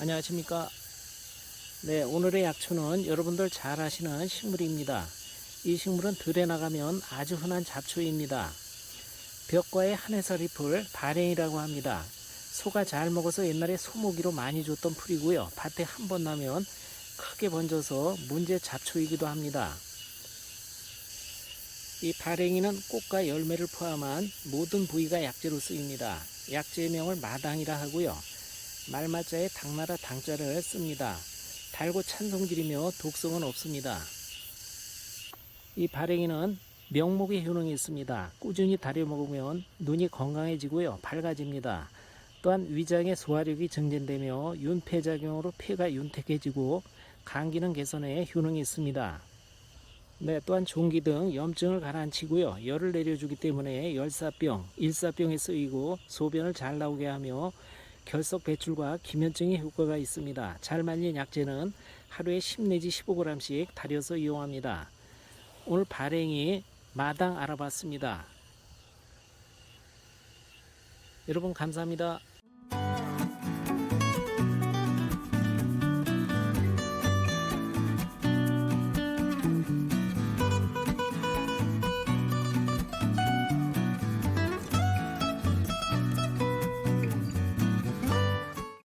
안녕하십니까. 네, 오늘의 약초는 여러분들 잘 아시는 식물입니다. 이 식물은 들에 나가면 아주 흔한 잡초입니다. 벽과의 한해살 잎을 발행이라고 합니다. 소가 잘 먹어서 옛날에 소고기로 많이 줬던 풀이고요. 밭에 한 번 나면 크게 번져서 문제 잡초이기도 합니다. 이 발행이는 꽃과 열매를 포함한 모든 부위가 약재로 쓰입니다. 약재명을 마당이라 하고요. 말마자에 당나라 당자를 씁니다. 달고 찬 성질이며 독성은 없습니다. 이 발행이는 명목의 효능이 있습니다. 꾸준히 다려 먹으면 눈이 건강해지고요. 밝아집니다. 또한 위장의 소화력이 증진되며 윤폐작용으로 폐가 윤택해지고 감기는 개선에 효능이 있습니다. 네, 또한 종기 등 염증을 가라앉히고요. 열을 내려주기 때문에 열사병, 일사병에 쓰이고 소변을 잘 나오게 하며 결석 배출과 기면증에 효과가 있습니다. 잘 말린 약재는 하루에 10 내지 15g씩 달여서 이용합니다. 오늘 발행이 마당 알아봤습니다. 여러분 감사합니다.